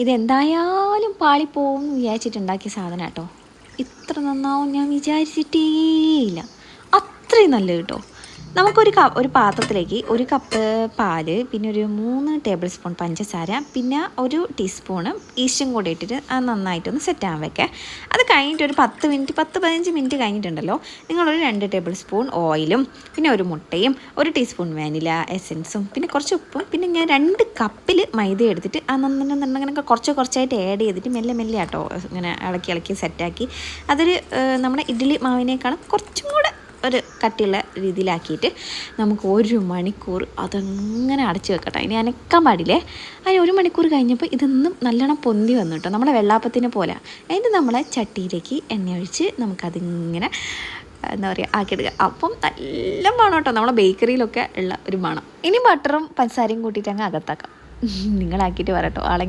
ഇതെന്തായാലും പാളിപ്പോവും എന്ന് വിചാരിച്ചിട്ടുണ്ടാക്കിയ സാധനം കേട്ടോ. ഇത്ര നന്നാവും ഞാൻ വിചാരിച്ചിട്ടേയില്ല. അത്രയും നല്ലത് കേട്ടോ. നമുക്കൊരു ക ഒരു പാത്രത്തിലേക്ക് ഒരു കപ്പ് പാൽ പിന്നെ ഒരു മൂന്ന് ടേബിൾ സ്പൂൺ പഞ്ചസാര പിന്നെ ഒരു ടീസ്പൂണ് ഈസ്റ്റും കൂടി ഇട്ടിട്ട് അത് നന്നായിട്ടൊന്ന് സെറ്റ് ആവാൻ വെക്കുക അത് കഴിഞ്ഞിട്ട് ഒരു പത്ത് മിനിറ്റ് പത്ത് പതിനഞ്ച് മിനിറ്റ് കഴിഞ്ഞിട്ടുണ്ടല്ലോ നിങ്ങളൊരു രണ്ട് ടേബിൾ സ്പൂൺ ഓയിലും പിന്നെ ഒരു മുട്ടയും ഒരു ടീസ്പൂൺ വാനില എസൻസും പിന്നെ കുറച്ച് ഉപ്പും പിന്നെ ഞാൻ രണ്ട് കപ്പിൽ മൈദ എടുത്തിട്ട് ആ നന്നിങ്ങനെ കുറച്ച് കുറച്ചായിട്ട് ആഡ് ചെയ്തിട്ട് മെല്ലെ മെല്ലെ ആട്ടോ ഇങ്ങനെ ഇളക്കി ഇളക്കി സെറ്റാക്കി അതൊരു നമ്മുടെ ഇഡ്ഡലി മാവിനേക്കാളും കുറച്ചും കൂടെ ഒരു കട്ടിയുള്ള രീതിയിലാക്കിയിട്ട് നമുക്ക് ഒരു മണിക്കൂർ അതങ്ങനെ അടച്ച് വെക്കട്ടെ. ഇനി അനക്കാൻ പാടില്ലേ? അതിന് ഒരു മണിക്കൂർ കഴിഞ്ഞപ്പോൾ ഇതൊന്നും നല്ലോണം പൊന്തി വന്നു കേട്ടോ. നമ്മുടെ വെള്ളാപ്പത്തിനെ പോലെ. അതിന് നമ്മളെ ചട്ടിയിലേക്ക് എണ്ണ ഒഴിച്ച് നമുക്കതിങ്ങനെ എന്താ പറയുക ആക്കിയെടുക്കുക അപ്പം നല്ല മണം കേട്ടോ. നമ്മളെ ബേക്കറിയിലൊക്കെ ഉള്ള ഒരു മണം. ഇനി ബട്ടറും പഞ്ചസാരയും കൂട്ടിയിട്ട് അങ്ങ് അകത്താക്കാം. നിങ്ങളാക്കിയിട്ട് പറയട്ടോ ആളെ